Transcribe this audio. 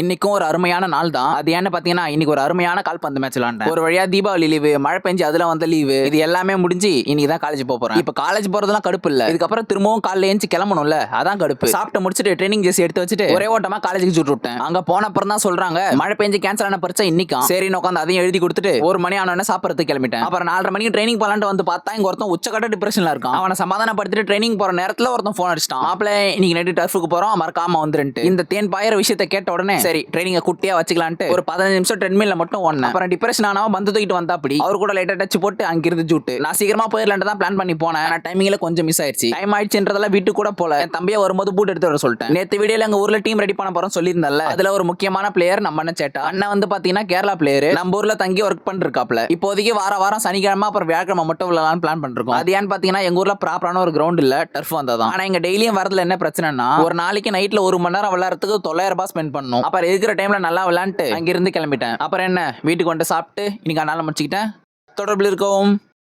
இன்னைக்கும் ஒரு அருமையான நாள் தான் அது ஏன்னு பாத்தீங்கன்னா இன்னைக்கு ஒரு அருமையான கால்பந்து மேட்ச் விளாண்டேன் ஒரு வழியா தீபாவளி லீவு மழை பெஞ்சு அதுல வந்த லீவு இது எல்லாமே முடிஞ்சு இன்னைக்கு தான் காலேஜ் போக போறேன். இப்ப காலேஜ் போறதுலாம் கடுப்பு இல்ல. இதுக்கப்புறம் திரும்பவும் காலைல ஏஞ்சி கிளம்பணும்ல. அதான் கடுப்பு. சாப்பிட்டு முடிச்சுட்டு ட்ரைனிங் ஜெஸ் எடுத்து வச்சுட்டு ஒரே ஓட்டமா காலேஜுக்கு சுட்டு விட்டேன். அங்க போன அப்புறம் தான் சொல்றாங்க மழை பெஞ்சு கேன்சல் ஆன பரிச்சா இன்னைக்கு சரி உட்காந்து அதையும் எழுதி கொடுத்துட்டு ஒரு மணி ஆனோடனே சாப்பிடறதுக்கு கிளம்பிட்டேன். அப்புறம் நாலரை மணிக்கு ட்ரைனிங் போலான்ட்டு வந்து பார்த்தா இங்க ஒருத்தன் உச்சக்கட்ட டிப்ரெஷன்ல இருக்கான். அவனை சமாதானப்படுத்திட்டு ட்ரைனிங் போற நேரத்துல ஒருத்தன் ஃபோன் அடிச்சிட்டான். மாப்பிள்ள இன்னைக்கு நைட்டு டர்ஃபுக்கு போறோம் மறக்காம வந்துருன்ட்டு. இந்த தேன் பாயிர விஷயத்த கேட்ட உடனே சரி ட்ரைனிங்க குட்டியா வச்சுக்கலான்ட்டு ஒரு பதினஞ்சு நிமிஷம் ட்ரெட்மில்ல மட்டும் ஒன்னு அப்புறம் டிப்ரெஷன் ஆனவன் வந்து தூக்கிட்டு வந்தா அப்படி அவர் கூட லைட்டா டச் போட்டு அங்கிருந்து ஜூட்டு நான் சீக்கிரமா போயிடலான்ட்டு தான் பிளான் பண்ணி போனேன். ஆனா டைமிங்ல கொஞ்சம் மிஸ் ஆயிடுச்சு. டைம் ஆயிடுச்சுன்றதால வீட்டுக்கு கூட போல. என் தம்பியை வரும்போது பூட் எடுத்து வர சொல்லிட்டேன். நேத்து வீடியோல எங்க ஊர்ல டீம் ரெடி பண்ண போறோம் சொல்லியிருந்தல அதுல ஒரு முக்கியமான பிளேயர் நம்ம அண்ணன் சேட்டா. அண்ணன் வந்து பாத்தீங்கன்னா கேரளா பிளேயர் நம்ம ஊர்ல தங்கி ஒர்க் பண்ணிருக்காப்ல. இப்போதைக்கு வார வாரம் சனிக்கிழமை அப்புறம் வியாழக்கிழமை மட்டும் விளையாடலாம் பிளான் பண்ணிருக்கோம். அது ஏன்னு பாத்தீங்கன்னா எங்க ஊர்ல ப்ராப்பரான ஒரு கிரவுண்ட் இல்ல டர்ஃப் வந்ததான். ஆனா எங்க டெய்லியும் வரதுல என்ன பிரச்சனைனா ஒரு நாளைக்கு நைட்ல ஒரு மணி நேரம் விளையாடுறதுக்கு தொள்ளாயிரம் ரூபாய் ஸ்பெண்ட் பண்ணும் அப்புறம் இருக்கிற டைம்ல நல்லா விளையாண்டு அங்கிருந்து கிளம்பிட்டேன். அப்புறம் என்ன வீட்டுக்கு வந்து சாப்பிட்டு இன்னைக்கு நாள் முடிச்சுக்கிட்டேன். தொடர்பில் இருக்கவும்.